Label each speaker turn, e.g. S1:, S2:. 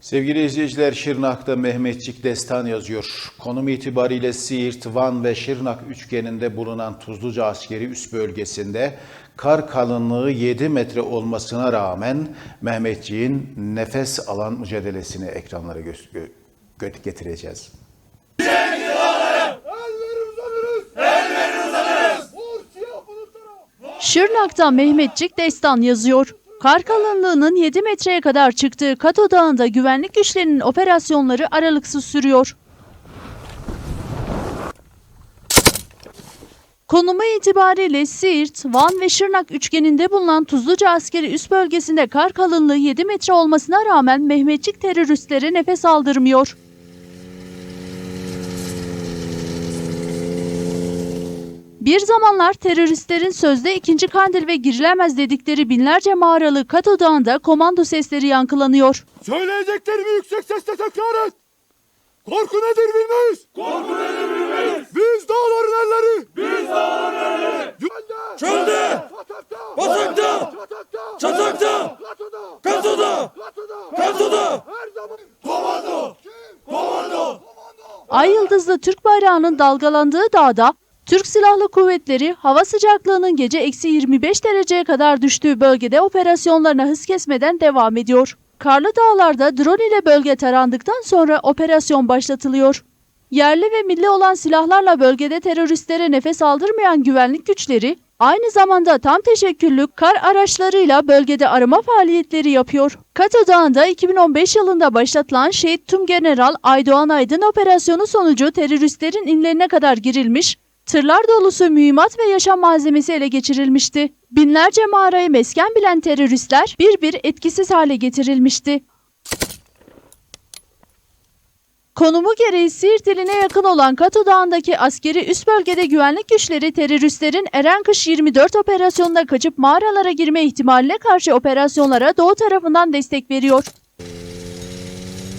S1: Sevgili izleyiciler Şırnak'ta Mehmetçik destan yazıyor. Konum itibariyle Siirt, Van ve Şırnak üçgeninde bulunan Tuzluca askeri üs bölgesinde kar kalınlığı 7 metre olmasına rağmen Mehmetçik'in nefes alan mücadelesini ekranlara gö- gö- getireceğiz.
S2: Şırnak'ta Mehmetçik destan yazıyor. Kar kalınlığının 7 metreye kadar çıktığı Kato Dağı'nda güvenlik güçlerinin operasyonları aralıksız sürüyor. Konumu itibariyle Siirt, Van ve Şırnak üçgeninde bulunan Tuzluca askeri üst bölgesinde kar kalınlığı 7 metre olmasına rağmen Mehmetçik teröristlere nefes aldırmıyor. Bir zamanlar teröristlerin sözde ikinci kandil ve girilemez dedikleri binlerce mağaralı Kato Dağı'nda komando sesleri yankılanıyor.
S3: Söyleyeceklerimi yüksek sesle tekrar et. Korku nedir bilmeyiz. Korku nedir bilmeyiz. Biz dağların elleri. Biz dağların elleri. Çölde. Çölde. Batakta. Batakta. Çatakta. Çatakta. Katoda. Katoda. Katoda. Katoda. Her zaman. Komando. Komando.
S2: Ay yıldızlı Türk bayrağının dalgalandığı dağda Türk Silahlı Kuvvetleri hava sıcaklığının gece eksi 25 dereceye kadar düştüğü bölgede operasyonlarına hız kesmeden devam ediyor. Karlı dağlarda drone ile bölge tarandıktan sonra operasyon başlatılıyor. Yerli ve milli olan silahlarla bölgede teröristlere nefes aldırmayan güvenlik güçleri aynı zamanda tam teşekküllü kar araçlarıyla bölgede arama faaliyetleri yapıyor. Kato Dağı'nda 2015 yılında başlatılan Şehit Tüm General Aydoğan Aydın operasyonu sonucu teröristlerin inlerine kadar girilmiş, tırlar dolusu mühimmat ve yaşam malzemesi ele geçirilmişti. Binlerce mağarayı mesken bilen teröristler bir bir etkisiz hale getirilmişti. Konumu gereği Siirt iline yakın olan Kato Dağı'ndaki askeri üst bölgede güvenlik güçleri teröristlerin Erenkış 24 operasyonuna kaçıp mağaralara girme ihtimaline karşı operasyonlara doğu tarafından destek veriyor.